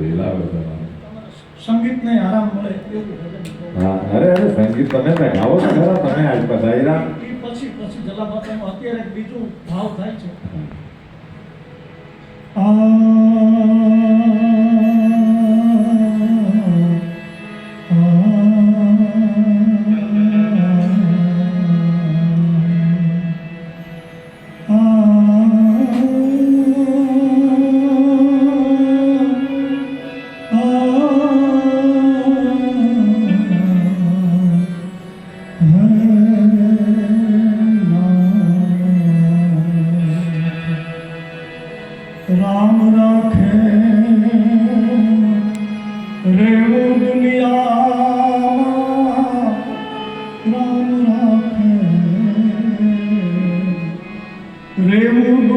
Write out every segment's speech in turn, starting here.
બધા સંગીતને આરામ મળે. હા અરે અરે સંગીત તમે ગાવો તો ખરા તમે આજ પધાર્યા પછી પછી જલાબાતામાં અત્યારે બીજું ભાવ થાય છે. Meu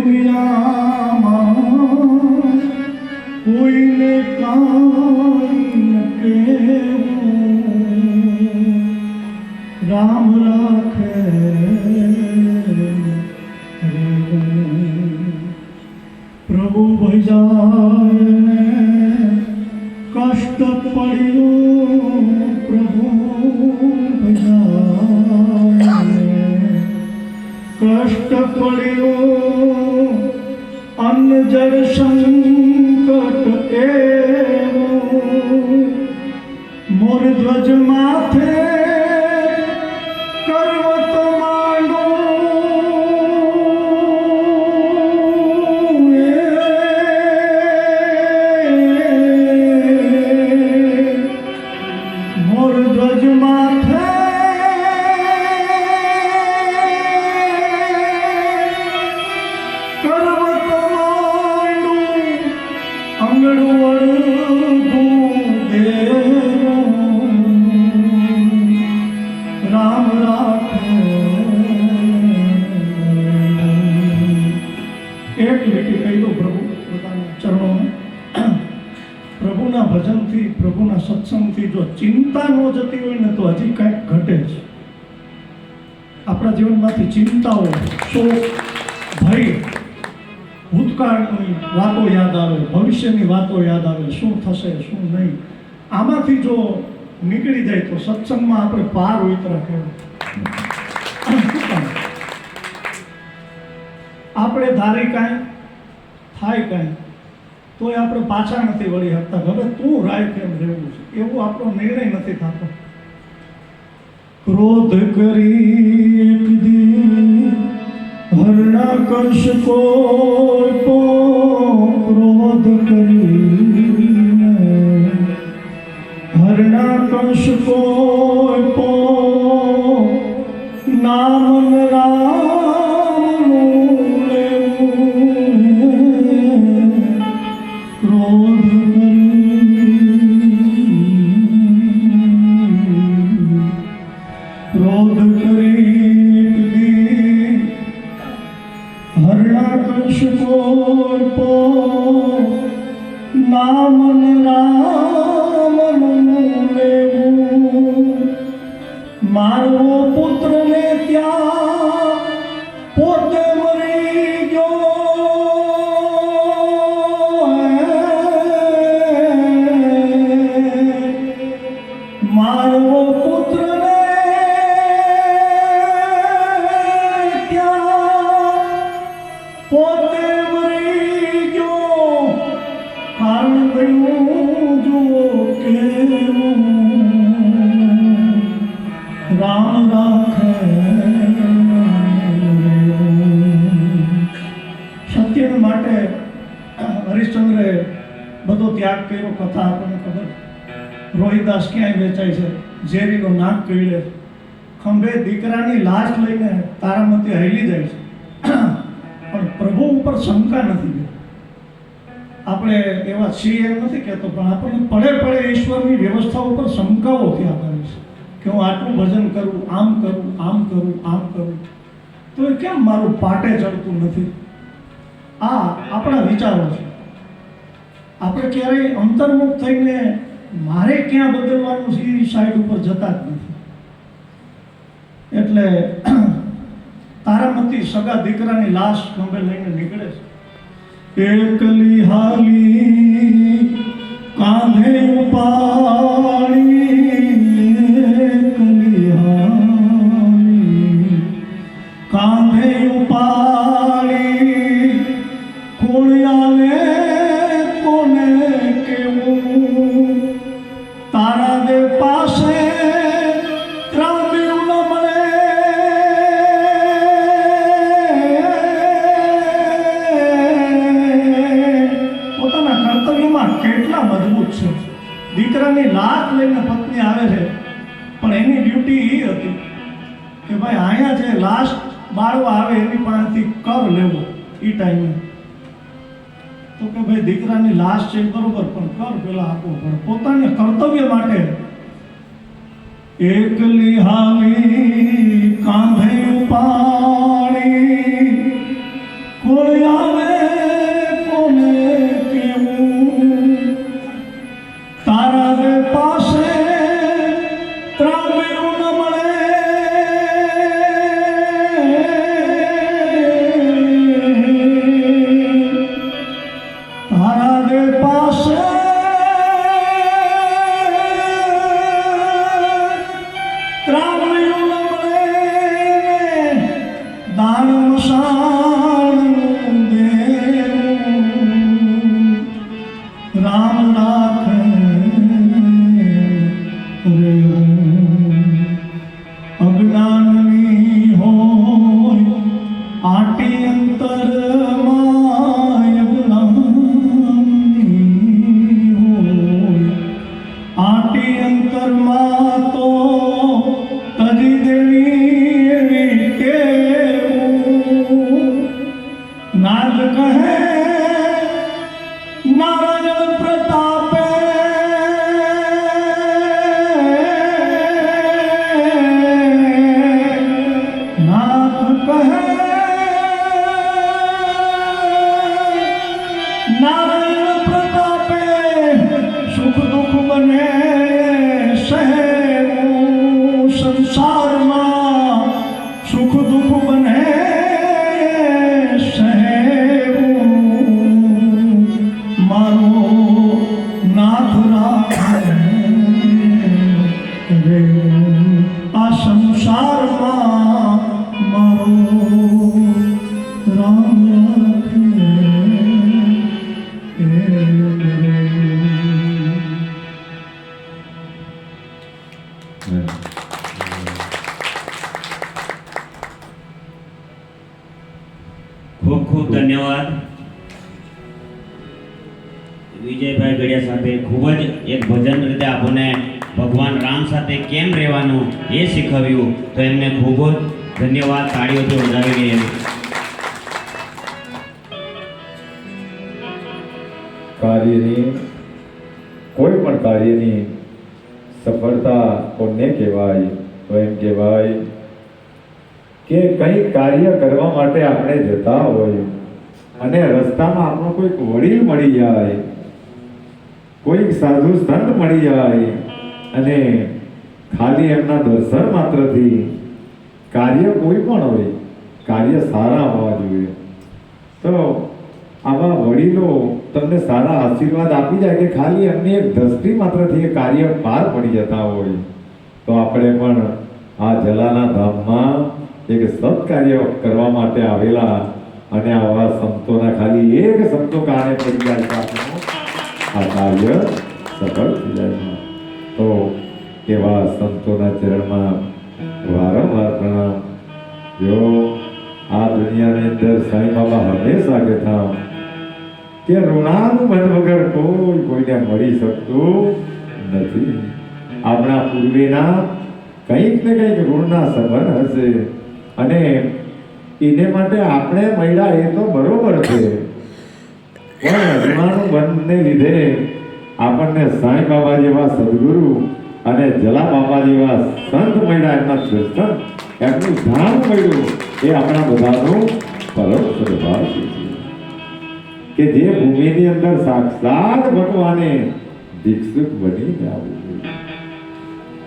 ધ્વજ શોક ભય, ભૂતકાળની વાતો યાદ આવે, ભવિષ્યની વાતો યાદ આવે, શું થશે, શું નહીં. આમાંથી જો નીકળી જાય તો સત્સંગમાં આપણે પાર ઉતરા કહેવાય. આપણે ધારી કાંઈ, થાય કાંઈ, તોય આપણે પાછા નથી વળી શકતા હવે તું રાય કેમ રહેવું છે? એવો આપણો નિર્ણય નથી થતો. ક્રોધ કરી હરણા કશ કોઈ તો ક્રોધ કરી હરણા કશ કોઈ Porque કે હું આટલું ભજન કરું, આમ કરું આમ કરું આમ કરું. તો એ કેમ મારું પાટે ચડતું નથી? આ આપણા વિચારો છે. આપણે ક્યારેય અંતર્મુખ થઈને મારે ક્યાં બદલવાનું છે એ સાઈડ ઉપર જતા જ નથી. એટલે તારામતી સગા દીકરાની લાશ ખંભે લઈને નીકળે છે. એકલી હાલી કોને દીકરાની લાત લઈને પત્ની આવે છે, પણ એની ડ્યુટી એ હતી કે ભાઈ અહીંયા છે લાસ્ટ બાળવો આવે એની પાસેથી કર લેવો એ. ટાઈમે તો કે ભાઈ દીકરાની લાશ છે બરોબર, પણ કર પેલા આપવો પણ પોતાને કર્તવ્ય માટે એકલી હાલી કાંધે પાણી કોઈ કાર્યની સફળતા કોને કહેવાય? તો એમ કહેવાય કે કંઈ કાર્ય કરવા માટે આપણે જતા હોય અને રસ્તામાં આપણો કોઈક વડીલ મળી જાય, કોઈક સાધુ સંત મળી જાય અને ખાલી એમના દર્શન માત્રથી કાર્ય કોઈ પણ હોય, કાર્ય સારા હોવા જોઈએ. તો આવા વડીલો તમને સારા આશીર્વાદ આપી જાય કે ખાલી એમની એક દ્રષ્ટિ માત્રથી એ કાર્ય પાર પડી જતા હોય, તો આપણે પણ આ જલાના ધામમાં એક સત્કાર્ય કરવા માટે આવેલા અને આવા સંતોના ખાલી એક સંતો કારણે પડી જાય આ કાર્ય સફળ થઈ જાય તો એવા સંતોના ચરણમાં વારંવાર પ્રણામ. જો આ દુનિયાની અંદર સાંઈ બાબા હંમેશા કહેતા કે ઋણાનું મન વગર કોઈ કોઈને મળી શકતું નથી. આપણા પૂર્વેના કંઈક ને કંઈક ઋણના સંબંધ હશે. અને એને માટે આપણે મળ્યા એ તો બરોબર છે. પણ ઋણાનું બંધને લીધે આપણને સાંઈ બાબા જેવા સદગુરુ અને જલા બાબા જેવા સંત મળ્યા એમના શ્રેષ્ઠ. એમનું ધામ મળ્યું. એ આપણા બધાનું પરોક્ષ છે. કે જે ભૂમિની અંદર સાક્ષાત ભગવાને દીક્ષિત બની આવવું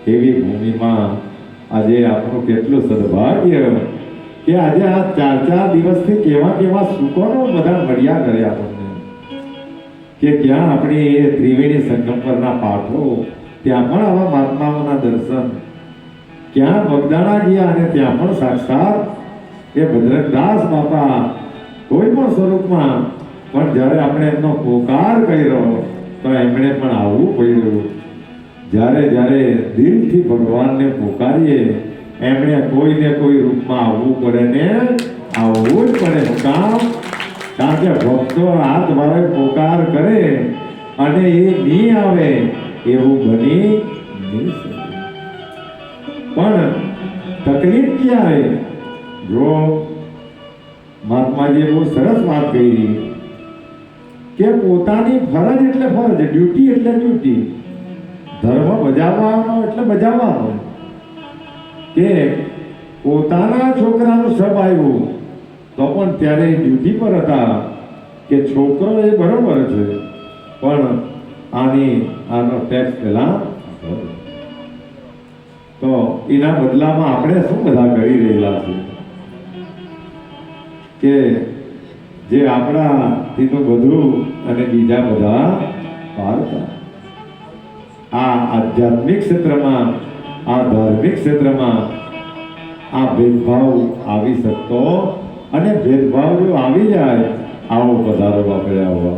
એવી ભૂમિમાં આજે આપણું કેટલું સદભાગ્ય કે આજે આ ચાર ચાર દિવસથી કેવા કેવા સુકોનો બધા મળ્યા કરે આપણને. કે ક્યાં આપણી એ ત્રિવેણી સંગમ પરના પાઠો, ત્યાં પણ આવા મહાત્માઓના દર્શન, ક્યાં બગદાણા ગયા અને ત્યાં પણ સાક્ષાત એ ભદ્રકદાસ બાપા કોઈ પણ સ્વરૂપમાં પણ જ્યારે આપણે એમનો પોકાર કર્યો તો એમણે પણ આવવું પડ્યું. જ્યારે જ્યારે દિલથી ભગવાનને પોકારીએ, એમણે કોઈને કોઈ રૂપમાં આવવું પડે ને આવવું જ પડે કામ. કારણ કે ભક્તો હાથ મારે પોકાર કરે અને એ નહીં આવે, એવું બની નહીં પણ તકલીફ ક્યાં આવે જો મહાત્માજીએ બહુ સરસ વાત કરી કે પોતાની ફરજ એટલે ફરજ ડ્યુટી એટલે ડ્યુટી ધર્મ બજાવવાનો એટલે બજાવવાનો. કે પોતાના છોકરાનું સબ આવ્યું, તો પણ ત્યારે ડ્યુટી પર હતા કે છોકરો એ બરોબર છે. પણ આની આનો ટેક્સ પહેલા તો એના બદલામાં આપણે શું બધા કરી રહેલા છે? કે જે આપણાથી તો બધું અને બીજા બધા પારતા આ આધ્યાત્મિક ક્ષેત્રમાં, આ ધાર્મિક ક્ષેત્રમાં આ ભેદભાવ આવી શકતો અને ભેદભાવ જો આવી જાય, આવો પધારો આપણે આવો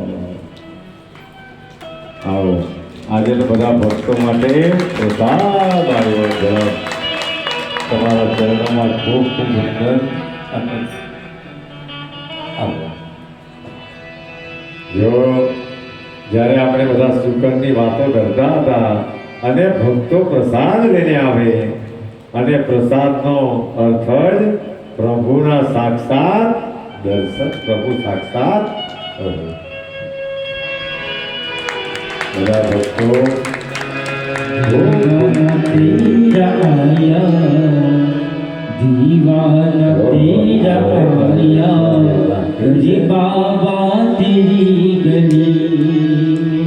આવો. આજે તો બધા ભક્તો માટે પ્રસાદ આવ્યો તમારા ચરણોમાં ખૂબ ખૂબ વંદન આવો જો જ્યારે આપણે બધા સુકનની વાતો કરતા હતા અને ભક્તો પ્રસાદ લઈને આવે અને પ્રસાદનો અર્થ જ પ્રભુના સાક્ષાત દર્શક પ્રભુ સાક્ષાત બધા ભક્તો દીવાન તેરા જીબાબા रे बाबा तेरी गली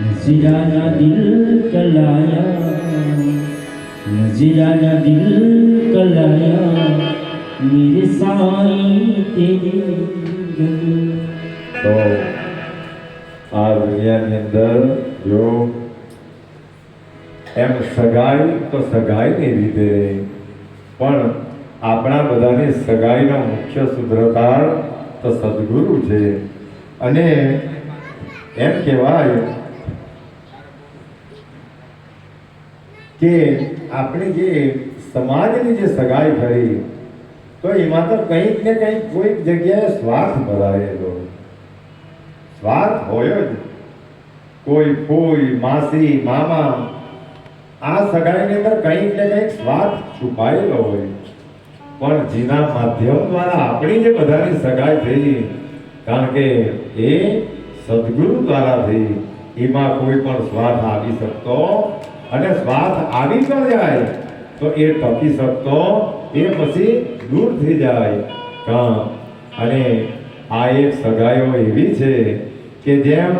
नजराना दिल कलाया नजराना दिल कलाया मेरे साईं तेरी गली તો આ દુનિયાની અંદર જો એમ સગાઈ તો સગાઈની રીતે પણ આપણા બધાની સગાઈનો મુખ્ય સૂત્રધાર તો સદગુરુ છે. અને એમ કહેવાય કે આપણે જે સમાજની જે સગાઈ કરી તો એમાં તો કંઈક ને કંઈક કોઈક જગ્યાએ સ્વાર્થ ભરાયેલો. સ્વાર્થ હોય જ. કોઈ કોઈ માસી, મામા, આ સગાઈની અંદર કંઈક ને કંઈક સ્વાર્થ છુપાયેલો હોય. પણ જેના માધ્યમ દ્વારા આપણી જે બધાની સગાઈ થઈ, કારણ કે એ સદગુરુ દ્વારા થઈ, એમાં કોઈ પણ સ્વાર્થ આવી શકતો અને સ્વાર્થ આવી પણ જાય, તો એ ટકી શકતો, એ પછી દૂર થઈ જાય. અને આ એક સગાઈઓ એવી છે કે જેમ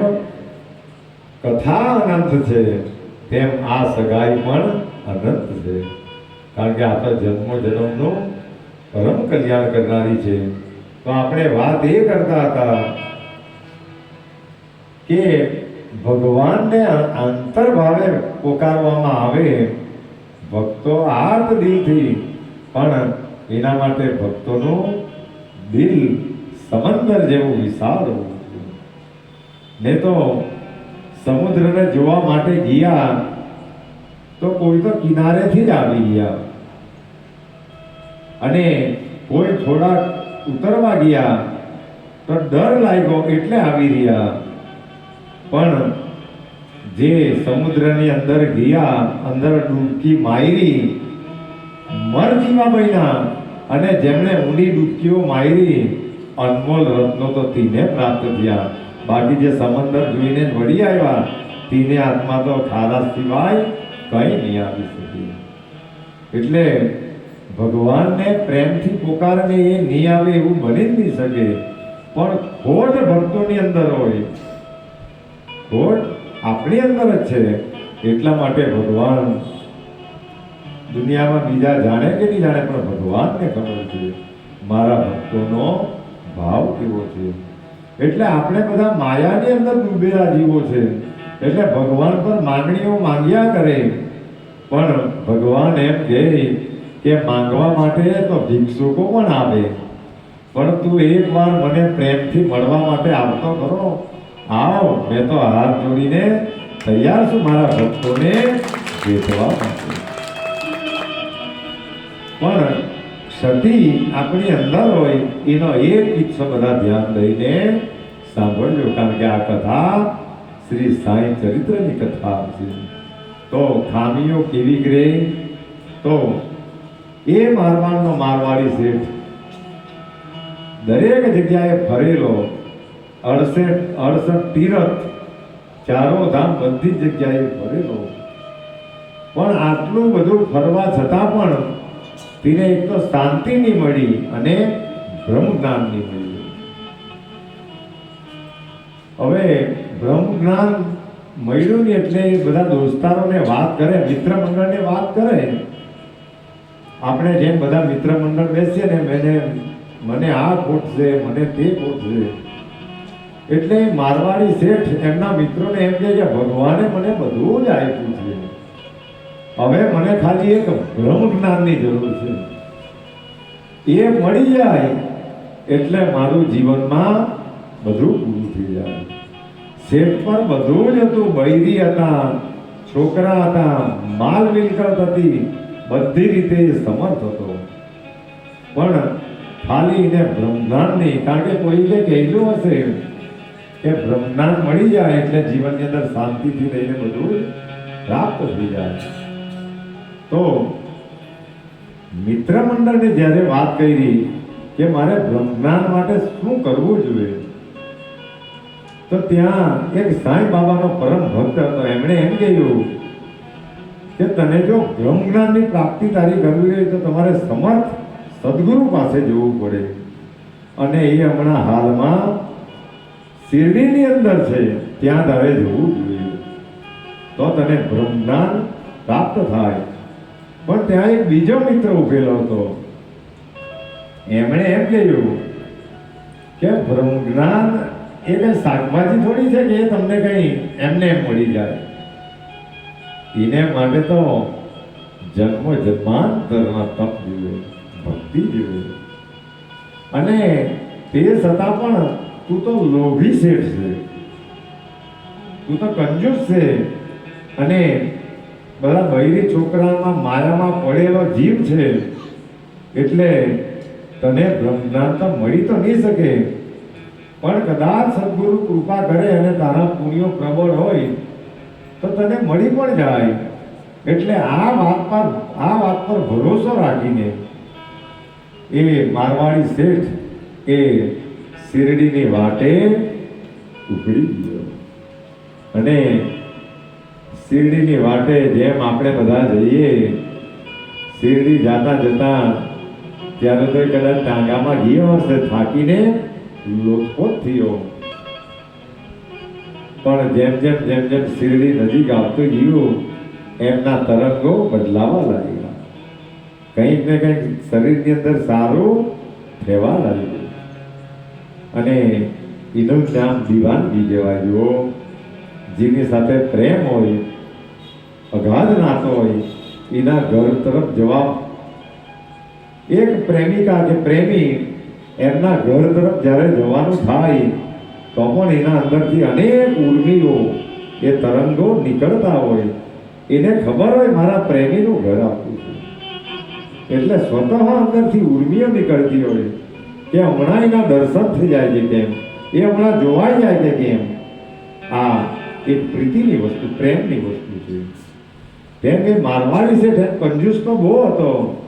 કથા અનંત છે, તેમ આ સગાઈ પણ અનંત છે. કારણ કે આ તો જન્મો જન્મનું પરમ કલ્યાણ કરનારી છે. તો આપણે વાત એ કરતા હતા કે ભગવાનને અંતર્ભાવે પોકારવામાં આવે. ભક્તો આત દિલથી, પણ એના માટે ભક્તોનું દિલ સમંદર જેવું વિશાળ હોવું. ને તો સમુદ્રને જોવા માટે ગયા, તો કોઈ તો કિનારેથી જ આવી ગયા. અને કોઈ થોડા ઉતરવા ગયા તો ડર લાગ્યો એટલે આવી રહ્યા. પણ જે સમુદ્રની અંદર ગયા, અંદર ડૂબકી મારી મરજીમાં બન્યા અને જેમણે ઊંડી ડૂબકીઓ મારી, અનમોલ રત્નો તો તીને પ્રાપ્ત થયા. બાકી જે સમંદર જોઈને વળી આવ્યા, તીને આત્મા તો ખારા સિવાય કંઈ નહીં આવી શકી એટલે ભગવાનને પ્રેમથી પોકારને એ નહીં આવે એવું બની જ નહીં શકે. પણ ખોટ ભક્તોની અંદર હોય. ખોટ આપણી અંદર જ છે. એટલા માટે ભગવાન દુનિયામાં બીજા જાણે કે નહીં જાણે, પણ ભગવાનને ખબર છે. મારા ભક્તોનો ભાવ કેવો છે? એટલે આપણે બધા માયાની અંદર ડૂબેલા જીવો છે. એટલે ભગવાન પર માંગણીઓ માંગ્યા કરે. પણ ભગવાન એમ કહે કે માંગવા માટે તો ભિક્ષુકો પણ આવે. પણ તું એક વાર મને પ્રેમથી મળવા માટે આવતો કરો. આવ, મેં તો હાથ જોડીને તૈયાર છું મારા ભક્તોને વેચવા માટે. પણ સતી આપણી અંદર હોય, એનો એક કિસ્સો બધા ધ્યાન દઈને સાંભળજો, કારણ કે આ કથા શ્રી સાંઈ ચરિત્રની કથા છે. તો ખામીઓ કેવી ગ્રે? તો એ મારવાડનો મારવાડી શેઠ. દરેક જગ્યાએ ફરેલો, અડસઠ અડસઠ તીરથ, ચારો ધામ બધી જગ્યાએ ફરેલો. પણ આટલું બધું ફરવા છતાં પણ તેને એક તો શાંતિ નહીં મળી અને બ્રહ્મ જ્ઞાન નહીં મળ્યું હવે બ્રહ્મ જ્ઞાન મળ્યું ને એટલે બધા દોસ્તારોને વાત કરે મિત્ર મંડળને વાત કરે આપણે જેમ બધા મિત્ર મંડળ બેસીએ ને મને મને આ ખોટ છે, મને તે ખોટ છે. એટલે મારવાડી શેઠ એમના મિત્રોને એમ કહે કે ભગવાને મને બધું જ આપ્યું છે. હવે મને ખાલી એક બ્રહ્મ જ્ઞાનની જરૂર છે. એ મળી જાય એટલે મારું જીવનમાં બધું પૂરું થઈ જાય. શેઠ પણ બધું જ હતું, બૈરી હતા, છોકરા હતા, માલ મિલકત હતી. બધી રીતે સમર્થ હતો. પણ ખાલી એને નહીં, કારણ કે કોઈએ કહેલું હશે કે બ્રહ્માંડ મળી જાય એટલે જીવનની અંદર શાંતિથી રહીને બધું પ્રાપ્ત થઈ જાય. તો મિત્ર મંડળને જ્યારે વાત કરી કે મારે બ્રહ્માંડ માટે શું કરવું જોઈએ, તો ત્યાં એક સાંઈ બાબાનો પરમ ભક્ત હતો. એમણે એમ કહ્યું કે તને જો બ્રહ્મ જ્ઞાનની પ્રાપ્તિ તારી કરવી હોય તો તમારે સમર્થ સદગુરુ પાસે જવું પડે. અને એ હમણાં હાલમાં શિરડીની અંદર છે, ત્યાં તારે જવું જોઈએ. તો તને બ્રહ્મ જ્ઞાન પ્રાપ્ત થાય. પણ ત્યાં એક બીજો મિત્ર ઉભેલો હતો. એમણે એમ કહ્યું કે બ્રહ્મ જ્ઞાન એ શાકભાજી થોડી છે કે એ તમને કઈ એમને એમ મળી જાય? એને માટે તો જન્મ જન્માંતરના તપ જોઈએ ભક્તિ જોઈએ અને તે છતાં પણ તું તો લોભી શેઠ છે. તું તો કંજૂસ છે. અને બધા બૈરી છોકરામાં મારામાં પડેલો જીવ છે. એટલે તને બ્રહ્મજ્ઞાન તો મળી તો નહીં શકે. પણ કદાચ સદગુરુ કૃપા કરે અને તારા પુણ્યો પ્રબળ હોય તો તને મળી પણ જાય. એટલે આ વાત પર, આ વાત પર ભરોસો રાખીને એ મારવાડી શેઠ એ શિરડીની વાટે ઉભરી ગયો. અને શિરડીની વાટે જેમ આપણે બધા જઈએ, શિરડી જાતા જતા ત્યારે તો કદાચ ટાંગામાં ગયો હશે થાકીને લોથપોથ થયો. પણ જેમ જેમ જેમ જેમ શિરડી નજીક આવતું ગયું એમના તરંગો બદલાવા લાગ્યા. કંઈક ને કંઈક શરીરની અંદર સારું રહેવા લાગ્યું. અને એનું નામ દિવાનગી કહેવાય. જેની સાથે પ્રેમ હોય, અગાધ નાતો હોય, એના ઘર તરફ જવાબ. એક પ્રેમિકા કે પ્રેમી એમના ઘર તરફ જ્યારે જવાનું થાય તો પણ એના અંદરથી અનેક ઉર્મિઓ એ તરંગો નીકળતા હોય. એને ખબર હોય મારા પ્રેમીનું ઘર આપવું છે. એટલે સ્વતઃ અંદરથી ઉર્મીઓ નીકળતી હોય કે હમણાં એના દર્શન થઈ જાય છે કેમ? એ હમણાં જોવાઈ જાય છે કેમ? આ એક પ્રીતિની વસ્તુ, પ્રેમની વસ્તુ છે. કેમ કે મારવાડી એમ કંજૂસ તો બહુ હતો,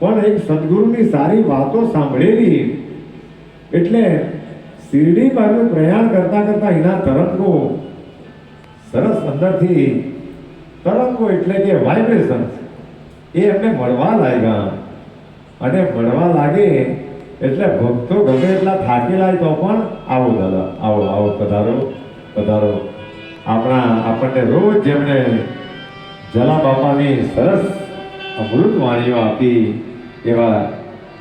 પણ એક સદગુરુની સારી વાતો સાંભળેલી. એટલે શિરડી બાજુ પ્રયાણ કરતા કરતા એના તરંગો સરસ અંદરથી તરંગો એટલે કે વાઇબ્રેશન એ એમને મળવા લાગ્યા. અને મળવા લાગે એટલે ભક્તો ગમે એટલા થાકેલા તો પણ આવો દાદા, આવો આવો પધારો પધારો. આપણા, આપણને રોજ જેમને જલા બાપાની સરસ અમૃત વાણીઓ આપી એવા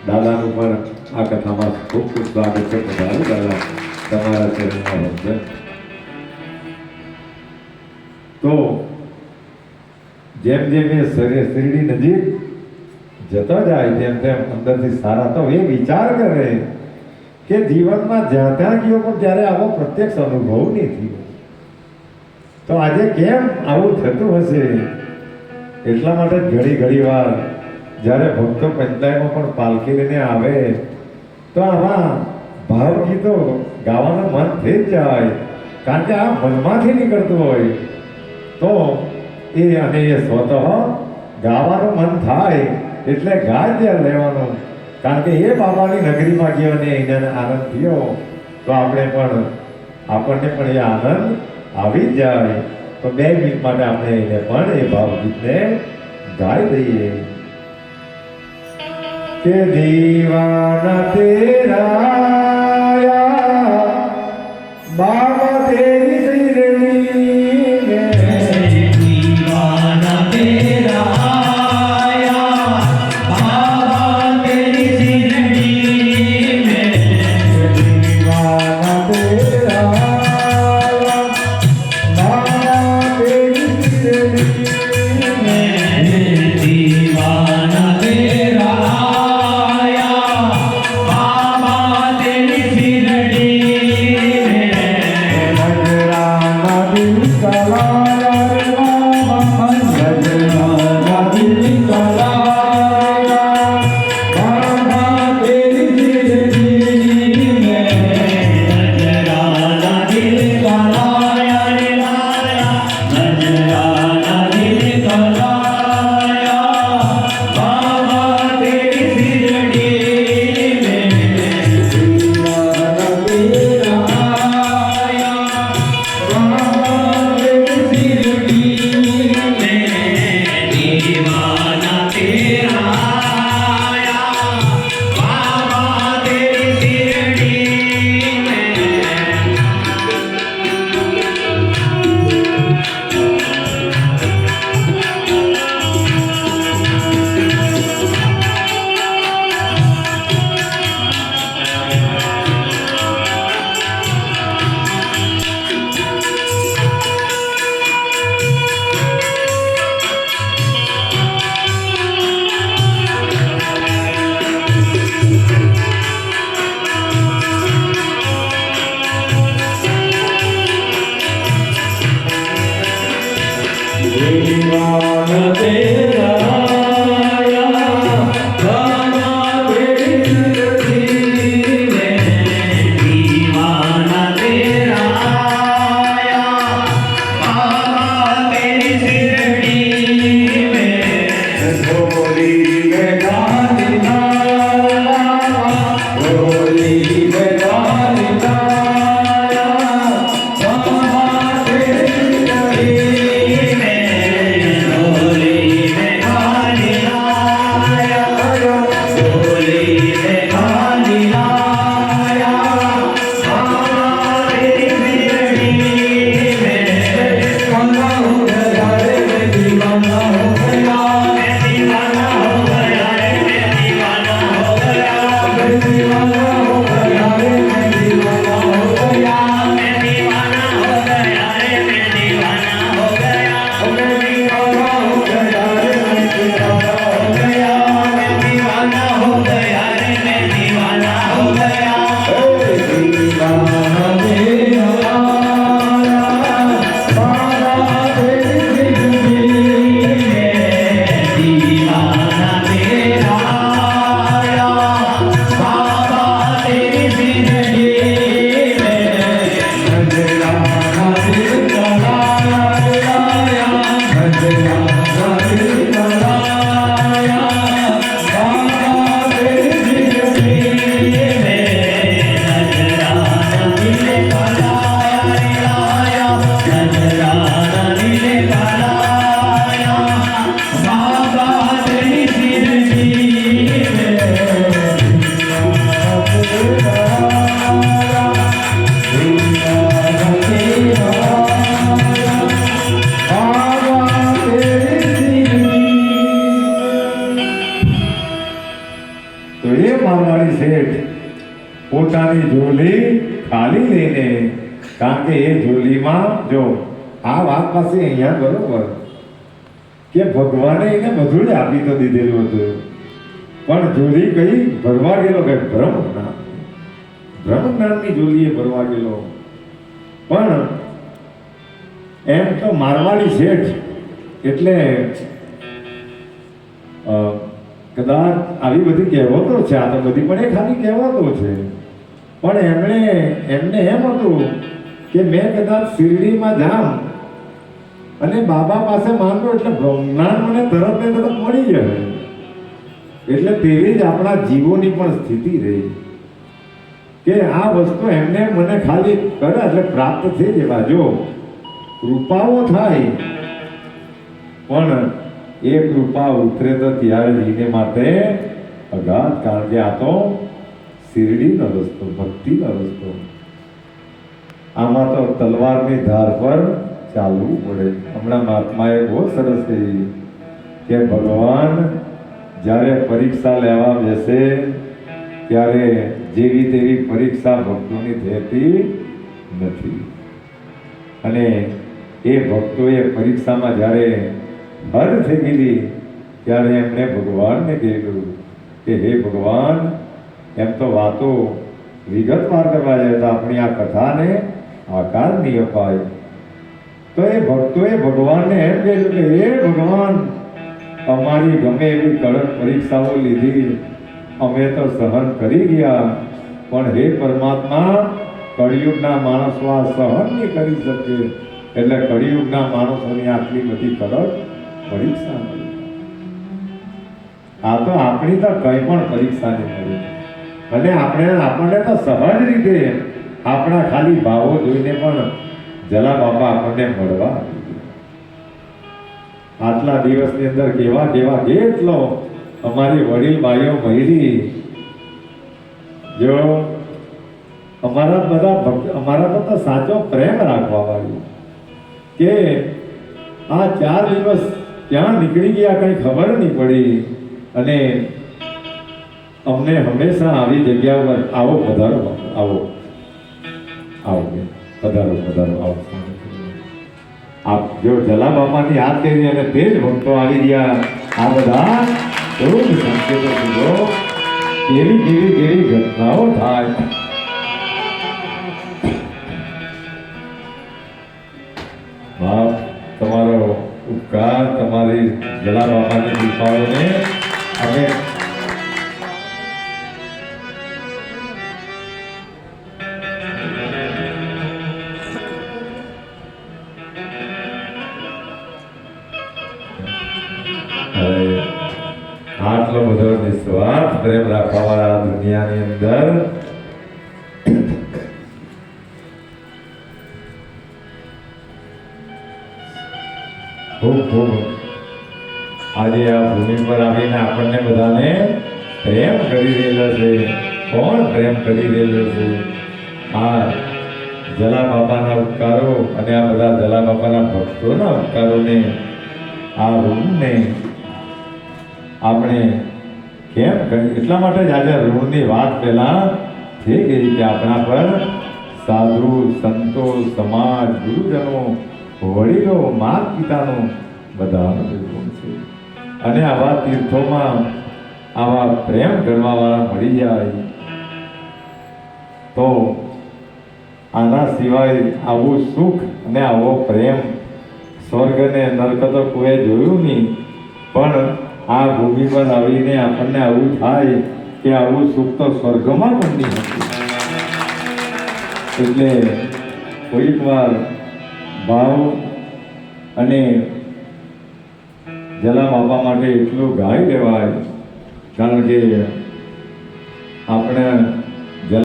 દાદાનું પણ આ કથામાં ખૂબ ખૂબ સ્વાગત છે તમારું દાદા તમારા ચરણમાં વંદન તો જેમ જેમ એ શરીરની નજીક જતો જાય, તેમ તેમ અંદરથી સારા તો એ વિચાર કરે કે જીવનમાં જ્યાં ત્યાં ગયો પણ ત્યારે આવો પ્રત્યક્ષ અનુભવ નહીં થયો. તો આજે કેમ આવું થતું હશે? એટલા માટે ઘડી ઘડી વાર જ્યારે ભક્તો પંચાયતમાં પણ પાલખી લઈને આવે તો આવા ભાવગીતો ગાવાનું મન થઈ જ જાય. કારણ કે આ મનમાંથી નીકળતું હોય. તો એ અને એ સ્વતઃ ગાવાનું મન થાય એટલે ગાય ત્યાં લેવાનું. કારણ કે એ બાબાની નગરીમાં ગયો અને એને આનંદ થયો. તો આપણે પણ, આપણને પણ એ આનંદ આવી જાય. તો બે મિનિટ માટે આપણે એને પણ એ ભાવગીતને ગાઈ દઈએ. કે દીવાના તેરા બાબા તેરી શેઠ પોતાની ઝોલી ખાલી લઈને, કારણ કે એ ઝોલીમાં જો, આ વાત પાસે અહીંયા બરોબર, કે ભગવાને એને બધું જ આપી તો દીધેલું હતું. પણ ઝોલી કઈ ભરવા ગયેલો કે ભ્રમ જ્ઞાન ભ્રમ જ્ઞાનની એ ભરવા ગયેલો. પણ એમ તો મારવાડી શેઠ, એટલે કદાચ આવી બધી કહેવતો છે. આ તો બધી પણ એ ખાલી કહેવતો છે. પણ એમણે, એમને એમ હતું કે મેં કદાચ શિરડીમાં જામ અને બાબા પાસે માંગો એટલે બ્રહ્માંડ મને તરત ને તરત મળી જાય એટલે તેવી જ આપણા જીવોની પણ સ્થિતિ રહી. કે આ વસ્તુ એમને મને ખાલી કરે એટલે પ્રાપ્ત થઈ જવા જો. કૃપાઓ થાય. પણ એ કૃપા ઉતરે તો ત્યારે જીને માટે અગાધ, કારણ કે આ તો શિરડીનો રસ્તો, ભક્તિનો રસ્તો. આમાં તો તલવારની ધાર પર ચાલવું પડે. હમણાં મહાત્માએ બહુ સરસ કહી કે ભગવાન જ્યારે પરીક્ષા લેવા બેસે, ત્યારે જેવી તેવી પરીક્ષા ભક્તોની થતી નથી. અને એ ભક્તોએ પરીક્ષામાં જ્યારે હદ થઈ ગયેલી ત્યારે એમણે ભગવાનને કહેલું કે, હે ભગવાન, એમ તો વાતો વિગતવાર કરવા જાય તો આપણી આ કથાને આકાર નહીં અપાય. તો એ ભક્તોએ ભગવાનને એમ કહેલું કે, હે ભગવાન, અમારી ગમે એવી કડક પરીક્ષાઓ લીધી, અમે તો સહન કરી ગયા, પણ હે પરમાત્મા, કળિયુગના માણસો આ સહન નહીં કરી શકે. એટલે કળિયુગના માણસોની આટલી બધી કડક પરીક્ષા આ તો આપણી તો કંઈ પણ પરીક્ષા નહીં મળી અને આપણે, આપણને તો સહજ રીતે આપણા ખાલી ભાવો જોઈને પણ જલા બાપા આપણને મળવા આટલા દિવસની અંદર કેવા કેવા, કેટલો અમારી વડીલ બાઈઓ મહિરી જો અમારા બધા ભક્ત, અમારા તો સાચો પ્રેમ રાખવા વાળી કે આ ચાર દિવસ ક્યાં નીકળી ગયા, કઈ ખબર નહીં પડી. અને અમને હંમેશા આવી જગ્યા પર આવો, પધારો, આવો. આવો પધારો પધારો, આવો. આપ જો જલા બાપાની હાથ કરી અને તે જ ભક્તો આવી ગયા. આ બધા એવું સંકેતો કીધો કેવી કેવી કેવી ઘટનાઓ થાય. તમારી જલા બાપાની કૃપાઓને અમે આજે આ ભૂમિ પર આવીને આપણને બધાને પ્રેમ કરી રહેલો છે. કોણ પ્રેમ કરી રહેલો છે? આ જલા બાપાના ઉપકારો અને આ બધા જલા બાપાના ભક્તોના ઉપકારોને, આ ઋણને આપણે કેમ એટલા માટે જ આજે ઋણની વાત પહેલા થઈ ગઈ કે આપણા પર સાધુ, સંતો, સમાજ, ગુરુજનો, વડીલો માત પિતાનો બધાનો અને આવા તીર્થોમાં આવા પ્રેમ કરવાવાળા મળી જાય, તો આના સિવાય આવું સુખ અને આવો પ્રેમ સ્વર્ગ અને નર્ક તો કોઈ જોયું નહીં. પણ આ ભૂમિ પર આવીને આપણને આવું થાય કે આવું સુખ તો સ્વર્ગમાં પણ નહીં એટલે કોઈક વાર ભાવ અને જલા આપવા માટે એટલું ગાઈ લેવાય કારણ કે આપણે